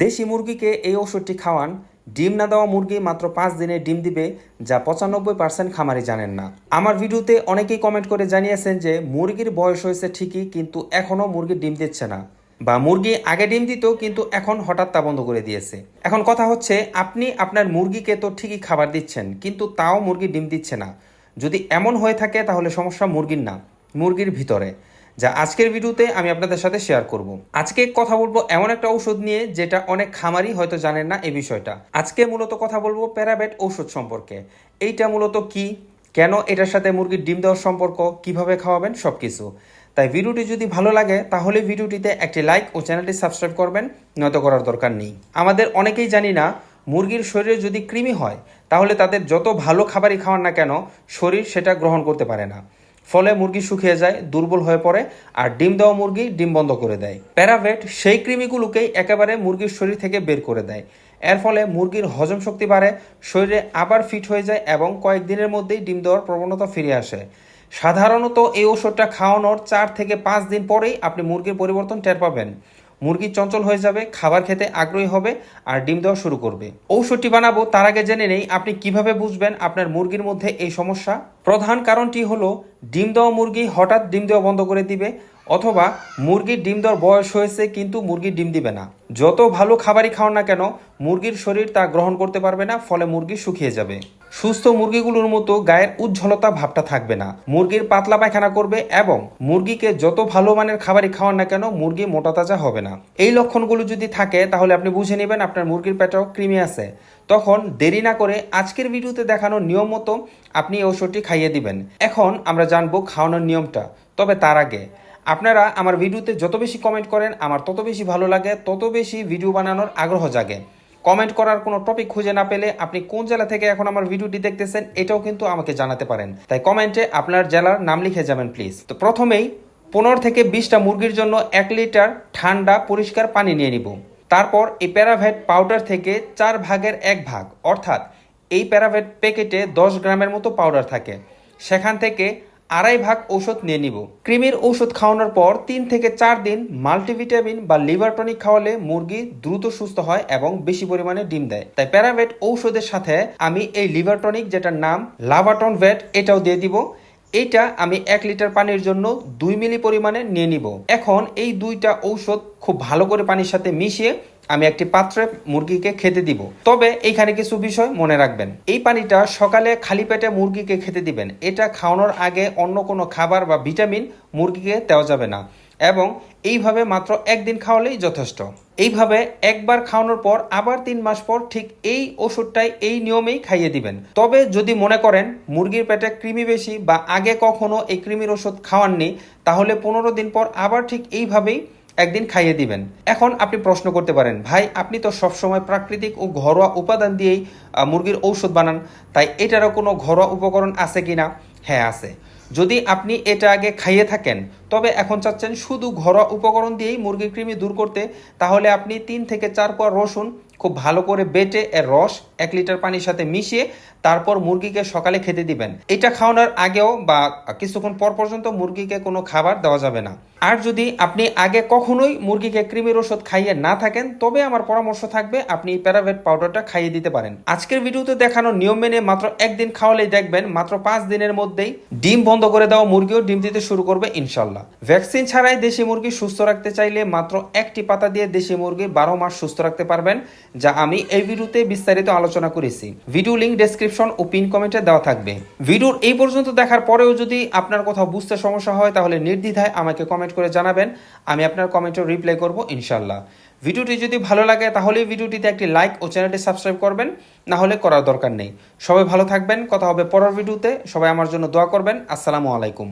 দেশি মুরগিকে এই ওষুধটি খাওয়ান, ডিম না দেওয়া মুরগি মাত্র পাঁচ দিনে ডিম দিবে, যা পঁচানব্বই পার্সেন্ট খামারি জানেন না। আমার ভিডিওতে অনেকেই কমেন্ট করে জানিয়েছেন যে, মুরগির বয়স হয়েছে ঠিকই, কিন্তু এখনও মুরগি ডিম দিচ্ছে না। বা মুরগি আগে ডিম দিত, কিন্তু এখন হঠাৎ তা বন্ধ করে দিয়েছে। এখন কথা হচ্ছে, আপনি আপনার মুরগিকে তো ঠিকই খাবার দিচ্ছেন, কিন্তু তাও মুরগি ডিম দিচ্ছে না। যদি এমন হয়ে থাকে, তাহলে সমস্যা মুরগির না, মুরগির ভিতরে। যা আজকের ভিডিওতে আমি আপনাদের সাথে শেয়ার করব। আজকে কথা বলব এমন একটা ঔষধ নিয়ে যেটা অনেক খামারি হয়তো জানেন না এই বিষয়টা। আজকে মূলত কথা বলব প্যারাবেট ঔষধ সম্পর্কে। এইটা মূলত কি? কেন এটার সাথে মুরগির ডিম দেওয়ার সম্পর্ক? কীভাবে খাওয়াবেন? সবকিছু। তাই ভিডিওটি যদি ভালো লাগে, তাহলে ভিডিওটিতে একটি লাইক ও চ্যানেলটি সাবস্ক্রাইব করবেন, নয়তো করার দরকার নেই। আমাদের অনেকেই জানি না, মুরগির শরীরে যদি কৃমি হয়, তাহলে তাদের যত ভালো খাবারই খাওয়ান না কেন, শরীর সেটা গ্রহণ করতে পারে না। ফলে মুরগি শুকিয়ে যায়, দুর্বল হয়ে পড়ে আর ডিম দেওয়া মুরগি ডিম বন্ধ করে দেয়। প্যারাভেট সেই কৃমিগুলোকেই একেবারে মুরগির শরীর থেকে বের করে দেয়। এর ফলে মুরগির হজম শক্তি বাড়ে, শরীরে আবার ফিট হয়ে যায় এবং কয়েকদিনের মধ্যেই ডিম দেওয়ার প্রবণতা ফিরে আসে। সাধারণত এই ওষুধটা খাওয়ানোর চার থেকে পাঁচ দিন পরেই আপনি মুরগির পরিবর্তন টের পাবেন। মুরগি চঞ্চল হয়ে যাবে, খাবার খেতে আগ্রহী হবে আর ডিম দেওয়া শুরু করবে। ঔষধটি বানাবো, তার আগে জেনে নেই আপনি কীভাবে বুঝবেন আপনার মুরগির মধ্যে এই সমস্যা। প্রধান কারণটি হলো, ডিম দেওয়া মুরগি হঠাৎ ডিম দেওয়া বন্ধ করে দিবে, অথবা মুরগির ডিম দেওয়ার বয়স হয়েছে কিন্তু মুরগি ডিম দিবে না। যত ভালো খাবারই খাওয়ান না কেন, মুরগির শরীর তা গ্রহণ করতে পারবে না, ফলে মুরগি শুকিয়ে যাবে। সুস্থ মুরগিগুলোর মতো গায়ের উজ্জ্বলতা ভাবটা থাকবে না। মুরগির পাতলা পায়খানা করবে এবং মুরগিকে যত ভালো মানের খাবারই খাওয়ান না কেন মুরগি মোটা তাজা হবে না। এই লক্ষণগুলো যদি থাকে, তাহলে আপনি বুঝে নেবেন আপনার মুরগির পেটেও কৃমি আছে। তখন দেরি না করে আজকের ভিডিওতে দেখানো নিয়ম মতো আপনি এই ওষুধটি খাইয়ে দিবেন। এখন আমরা জানব খাওয়ানোর নিয়মটা, তবে তার আগে আপনারা আমার ভিডিওতে যত বেশি কমেন্ট করেন, আমার তত বেশি ভালো লাগে, তত বেশি ভিডিও বানানোর আগ্রহ জাগে। কমেন্ট করার কোনো টপিক খুঁজে না পেলে আপনি কোন জেলা থেকে এখন আমার ভিডিওটি দেখতেছেন এটাও কিন্তু আমাকে জানাতে পারেন। তাই কমেন্টে আপনার জেলার নাম লিখে যাবেন প্লিজ তো প্রথমেই পনেরো থেকে বিশটা মুরগির জন্য এক লিটার ঠান্ডা পরিষ্কার পানি নিয়ে নিব। তারপর এই প্যারাভেট পাউডার থেকে চার ভাগের এক ভাগ, অর্থাৎ এই প্যারাভেট প্যাকেটে দশ গ্রামের মতো পাউডার থাকে। সেখান থেকে আড়াই ভাগ ঔষধ নিয়ে নিব। কৃমির ঔষধ খাওয়ানোর পর তিন থেকে চার দিন মাল্টিভিটামিন বা লিভার টনিক খাওয়ালে মুরগি দ্রুত সুস্থ হয় এবং বেশি পরিমাণে ডিম দেয়। তাই প্যারাভেট ঔষধের সাথে আমি এই লিভার টনিক যেটার নাম লাভাটন ভেট এটাও দিয়ে দিব। এইটা আমি এক লিটার পানির জন্য দুই মিলি পরিমাণে নিয়ে নিব। এখন এই দুইটা ঔষধ খুব ভালো করে পানির সাথে মিশিয়ে আমি একটি পাত্রে মুরগিকে খেতে দিব। তবে এইখানে কিছু বিষয় মনে রাখবেন। এই পানিটা সকালে খালি পেটে মুরগিকে খেতে দিবেন। এটা খাওয়ানোর আগে অন্য কোনো খাবার বা ভিটামিন মুরগিকে দেওয়া যাবে না। এবং এইভাবে মাত্র একদিন খাওয়ালেই যথেষ্ট। এইভাবে একবার খাওয়ানোর পর আবার তিন মাস পর ঠিক এই ওষুধটাই এই নিয়মেই খাইয়ে দিবেন। তবে যদি মনে করেন মুরগির পেটে কৃমি বেশি বা আগে কখনো এই কৃমির ওষুধ খাওয়াননি, তাহলে পনেরো দিন পর আবার ঠিক এইভাবেই একদিন খাইয়ে দিবেন। এখন আপনি প্রশ্ন করতে পারেন, ভাই, আপনি তো সবসময় প্রাকৃতিক ও ঘরোয়া উপাদান দিয়েই মুরগির ঔষধ বানান, তাই এটারও কোনো ঘরোয়া উপকরণ আছে কি না হ্যাঁ আছে। যদি আপনি এটা আগে খাইয়ে থাকেন তবে এখন চাচ্ছেন শুধু ঘরোয়া উপকরণ দিয়েই মুরগির কৃমি দূর করতে। তাহলে আপনি তিন থেকে চার কোয়া রসুন, খুব ভালো করে বেটে এর রস, এক লিটার পানির সাথে মিশিয়ে তারপর মুরগিকে সকালে খেতে দিবেন। এটা খাওয়ানোর আগেও বা কিছুক্ষণ পর পর্যন্ত মুরগিকে কোনো খাবার দেওয়া যাবে না। আর যদি আপনি আগে কখনোই মুরগিকে কৃমির ওষুধ খাইয়ে না থাকেন, তবে আমার পরামর্শ থাকবে আপনি প্যারাভেট পাউডারটা খাইয়ে দিতে পারেন। আজকের ভিডিওতে দেখানো নিয়ম মেনে মাত্র একদিন খাওয়ালেই দেখবেন মাত্র পাঁচ দিনের মধ্যেই ডিম বন্ধ করে দেওয়া মুরগিও ডিম দিতে শুরু করবে ইনশাল্লাহ। ভ্যাকসিন ছাড়াই দেশি মুরগি সুস্থ রাখতে চাইলে মাত্র একটি পাতা দিয়ে দেশি মুরগি বারো মাস সুস্থ রাখতে পারবেন, যা আমি এই ভিডিওতে বিস্তারিত আলোচনা করেছি। ভিডিও লিঙ্ক ডেসক্রিপশন ও পিন কমেন্টে দেওয়া থাকবে। ভিডিওর এই পর্যন্ত দেখার পরেও যদি আপনার কোথাও বুঝতে সমস্যা হয়, তাহলে নির্দ্বিধায় আমাকে কমেন্ট করে জানাবেন, আমি আপনার কমেন্টে রিপ্লাই করব ইনশাল্লাহ ভিডিওটি যদি ভালো লাগে, তাহলে ভিডিওটিতে একটি লাইক ও চ্যানেলটি সাবস্ক্রাইব করবেন, না হলে করার দরকার নেই। সবাই ভালো থাকবেন, কথা হবে পরের ভিডিওতে, সবাই আমার জন্য দোয়া করবেন, আসসালামু আলাইকুম।